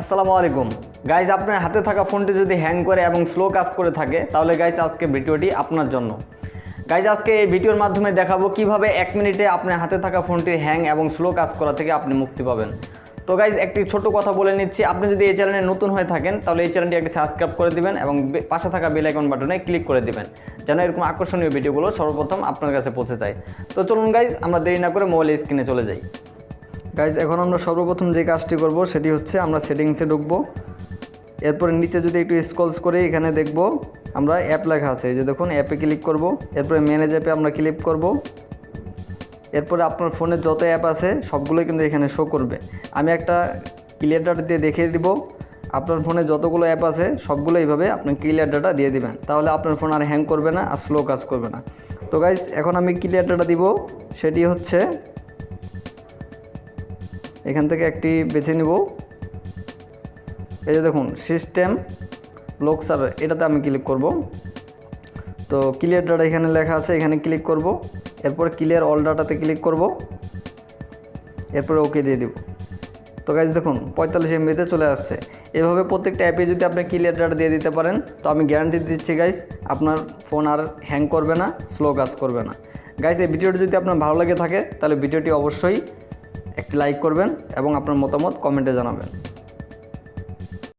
আসসালামু আলাইকুম। গাইজ আপনার হাতে থাকা ফোনটি যদি হ্যাং করে এবং স্লো কাজ করে থাকে, তাহলে গাইজ আজকে ভিডিওটি আপনার জন্য। গাইজ আজকে এই ভিডিওর মাধ্যমে দেখাবো কীভাবে এক মিনিটে আপনার হাতে থাকা ফোনটি হ্যাং এবং স্লো কাজ করা থেকে আপনি মুক্তি পাবেন। তো গাইজ একটি ছোট কথা বলে নিচ্ছি। আপনি যদি এই চ্যানেলে নতুন হয়ে থাকেন, তাহলে এই চ্যানেলটি একটি সাবস্ক্রাইব করে দিবেন এবং পাশে থাকা বেল আইকন বাটনে ক্লিক করে দিবেন, যেন এরকম আকর্ষণীয় ভিডিওগুলো সর্বপ্রথম আপনার কাছে পৌঁছে যায়। তো চলুন গাইজ আমরা দেরি না করে মোবাইল স্ক্রিনে চলে যাই। গাইজ এখন আমরা সর্বপ্রথম যে কাজটি করব সেটি হচ্ছে আমরা সেটিংসে ঢুকবো। এরপরে নিচে যদি একটু স্ক্রলস করে এখানে দেখব, আমরা অ্যাপ লেখা আছে। যে দেখুন অ্যাপে ক্লিক করব। এরপরে ম্যানেজ অ্যাপে আমরা ক্লিক করব। এরপরে আপনার ফোনে যত অ্যাপ আছে, সবগুলোই কিন্তু এখানে শো করবে। আমি একটা ক্লিয়ার ডাটা দিয়ে দেখিয়ে দিব। আপনার ফোনে যতগুলো অ্যাপ আছে, সবগুলো এইভাবে আপনি ক্লিয়ার ডাটা দিয়ে দিবেন। তাহলে আপনার ফোন আর হ্যাং করবে না, আর স্লো কাজ করবে না। তো গাইজ এখন আমি ক্লিয়ার ডাটা দিব। সেটি হচ্ছে এখান থেকে একটি বেছে নিব। এই যে দেখুন সিস্টেম লোক সার্ভার এটাতে আমি ক্লিক করব। তো ক্লিয়ার ডাটা এখানে লেখা আছে, এখানে ক্লিক করব। এরপর ক্লিয়ার অল ডাটাতে ক্লিক করব। এরপরে ওকে দিয়ে দিব। তো গাইজ দেখুন, পঁয়তাল্লিশ এমবিতে চলে আসছে। এভাবে প্রত্যেকটা অ্যাপে যদি আপনি ক্লিয়ার ডাটা দিয়ে দিতে পারেন, তো আমি গ্যারান্টি দিচ্ছি গাইজ আপনার ফোন আর হ্যাং করবে না স্লো কাজ করবে না। গাইজ এই ভিডিওটি যদি আপনার ভালো লাগে থাকে, তাহলে ভিডিওটি অবশ্যই একটি লাইক করবেন এবং আপনার মতামত কমেন্টে জানাবেন।